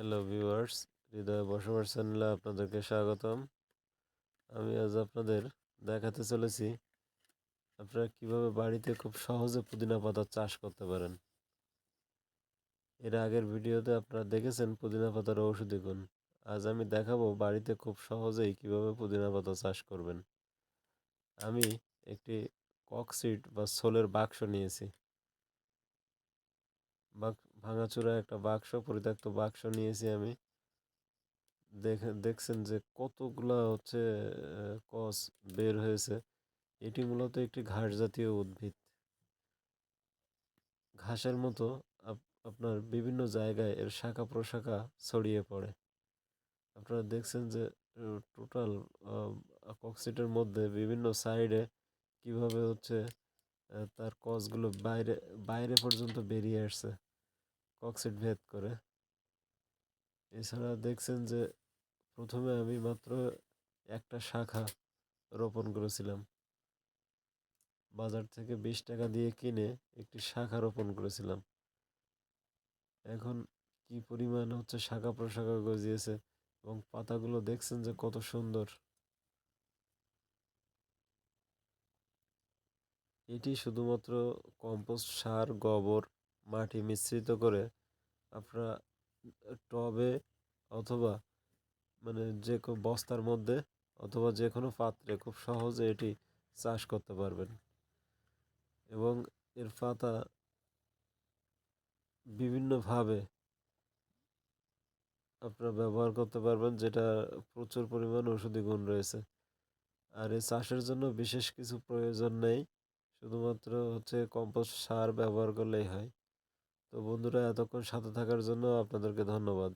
Hello viewers হৃদয় বসবাস চ্যানেলে আপনাদেরকে স্বাগতম। আমি আজ আপনাদের দেখাতে চলেছি আপনারা কীভাবে বাড়িতে খুব সহজে পুদিনা পাতার চাষ করতে পারেন। এর আগের ভিডিওতে আপনারা দেখেছেন পুদিনা পাতার ঔষধি গুণ। আজ আমি দেখাবো বাড়িতে খুব সহজেই কীভাবে পুদিনা পাতা চাষ করবেন। আমি একটি ককসিট বা সোলের বাক্স নিয়েছি। ভাঙাচোরা একটা বাক্স, পরিত্যক্ত বাক্স নিয়েছি আমি। দেখে, দেখছেন যে কতগুলা হচ্ছে কস বের হয়েছে। এটি মূলত একটি ঘাস জাতীয় উদ্ভিদ। ঘাসের মতো আপ- আপনার বিভিন্ন জায়গায় এর শাখা প্রশাখা ছড়িয়ে পড়ে। আপনারা দেখছেন যে টোটাল ককসিটের মধ্যে বিভিন্ন সাইডে কীভাবে হচ্ছে তার কসগুলো বাইরে বাইরে পর্যন্ত বেরিয়ে আসছে। ককসিট ভেদ করে। এছাড়া দেখছেন যে, প্রথমে আমি মাত্র একটা শাখা রোপণ করেছিলাম। বাজার থেকে বিশ টাকা দিয়ে কিনে একটি শাখা রোপণ করেছিলাম। এখন কি পরিমাণ হচ্ছে শাখা প্রশাখা গজিয়েছে এবং পাতাগুলো দেখছেন যে কত সুন্দর। এটি শুধুমাত্র কম্পোস্ট সার, গোবর মাটি মিশ্রিত করে আপনারা টবে অথবা মানে যে কোনো বস্তার মধ্যে অথবা যে কোনো পাত্রে খুব সহজে এটি চাষ করতে পারবেন। এবং এর পাতা বিভিন্নভাবে আপনারা ব্যবহার করতে পারবেন, যেটা প্রচুর পরিমাণ ওষুধি গুণ রয়েছে। আর এই চাষের জন্য বিশেষ কিছু প্রয়োজন নেই, শুধুমাত্র হচ্ছে কম্পোস্ট সার ব্যবহার করলেই হয়। তো বন্ধুরা এতক্ষণ সাথে থাকার জন্য আপনাদেরকে ধন্যবাদ।